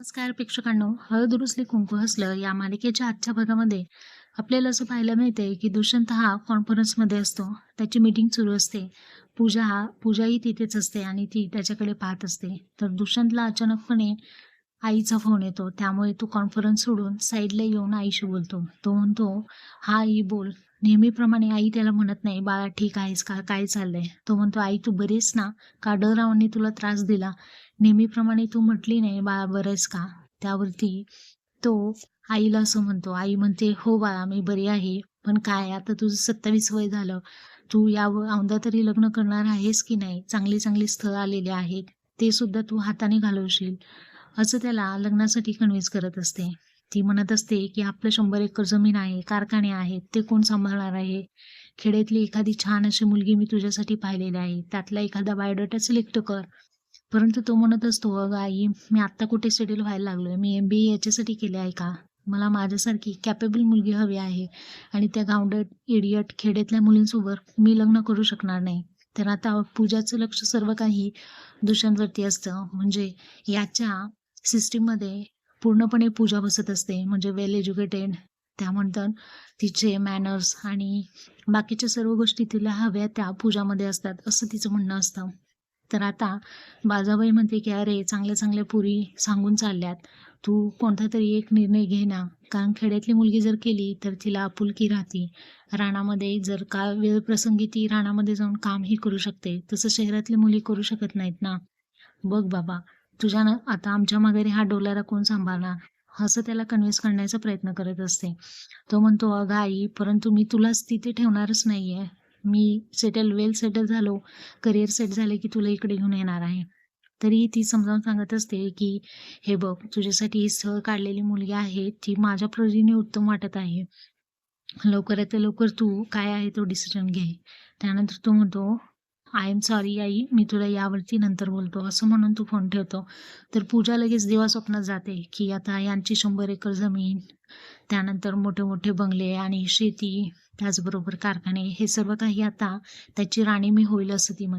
नमस्कार प्रेक्षकांनो. हळद रुसली कुंकू हसलं या मालिकेच्या आजच्या भागामध्ये आपल्याला असं पाहायला मिळते की दुष्यंत हा कॉन्फरन्समध्ये असतो. त्याची मीटिंग सुरू असते. पूजा हा पूजाही तिथेच असते आणि ती त्याच्याकडे पाहत असते. तर दुष्यंतला अचानकपणे आईचा फोन येतो. त्यामुळे तो कॉन्फरन्स सोडून साईडला येऊन आईशी बोलतो. तो म्हणतो हा आई बोल. नेहमीप्रमाणे आई त्याला म्हणत नाही बाळा ठीक आहेस का? काय चाललंय? तो म्हणतो आई तू बरीस ना? का डरावांनी तुला त्रास दिला? नेहमीप्रमाणे तू म्हटली नाही बाळा बरेस का? त्यावरती तो आईला असं म्हणतो आई म्हणते हो बाळा मी बरी आहे पण काय आता तुझं सत्तावीस वय झालं. तू या औंदा तरी लग्न करणार आहेस की नाही? चांगली चांगली स्थळ आलेले आहेत ते सुद्धा तू हाताने घालवशील. असं त्याला लग्नासाठी कन्व्हिन्स करत असते. ती म्हणत असते की आपलं शंभर एकर जमीन आहे कारखाने आहेत ते कोण सांभाळणार आहे? खेड्यातली एखादी छान अशी मुलगी मी तुझ्यासाठी पाहिलेली आहे त्यातला एखादा बायोडाटा सिलेक्ट कर. परंतु तो म्हणत असतो अगं आई मी आत्ता कुठे सेटल व्हायला लागलोय? मी एम बी ए याच्यासाठी केले आहे का? मला माझ्यासारखी कॅपेबल मुलगी हवी आहे आणि त्या गावडट इडियट खेड्यातल्या मुलींसोबत मी लग्न करू शकणार नाही. तर आता पूजाचं लक्ष सर्व काही दुष्यंतवरती असतं. म्हणजे याच्या सिस्टीममध्ये पूर्णपणे पूजा बसत असते म्हणजे वेल एज्युकेटेड त्यानंतर तिचे मॅनर्स आणि बाकीच्या सर्व गोष्टी तिला हव्या त्या पूजामध्ये असतात असं तिचं म्हणणं असतं. तर आता बाजाबाई म्हणते की अरे चांगल्या चांगल्या पुरी सांगून चालल्यात. तू कोणता तरी एक निर्णय घे ना. कारण खेड्यातली मुलगी जर केली तर तिला आपुलकी राहते. रानामध्ये जर का वेळ प्रसंगी ती रानामध्ये जाऊन कामही करू शकते. तसं शहरातली मुली करू शकत नाहीत ना. बघ बाबा तुझ्या ना आता आमच्या माघारी हा डोलारा कोण सांभाळणार? असं त्याला कन्व्हिन्स करण्याचा प्रयत्न करत असते. तो म्हणतो अगं आई परंतु मी तुलाच तिथे ठेवणारच नाही आहे मी सेटल वेल सेटल झालो. करिअर सेट झाले की तुला इकडे घेऊन येणार आहे. तरी ती समजावून सांगत असते की हे बघ तुझ्यासाठी ही स्थळ काढलेली मुलगी आहे. ती माझ्या प्रजीने उत्तम वाटत आहे. लवकरात लवकर तू काय आहे तो डिसिजन घे. त्यानंतर तो म्हणतो आय एम सॉरी आई. मी तुला यावरती नंतर बोलतो. असं म्हणून तू फोन ठेवतो. तर पूजा लगेच देवा स्वप्नात जाते की आता यांची शंभर एकर जमीन त्यानंतर मोठे मोठे बंगले आणि शेती त्याचबरोबर कारखाने हे सर्व काही आता त्याची राणी मी होईल असं ती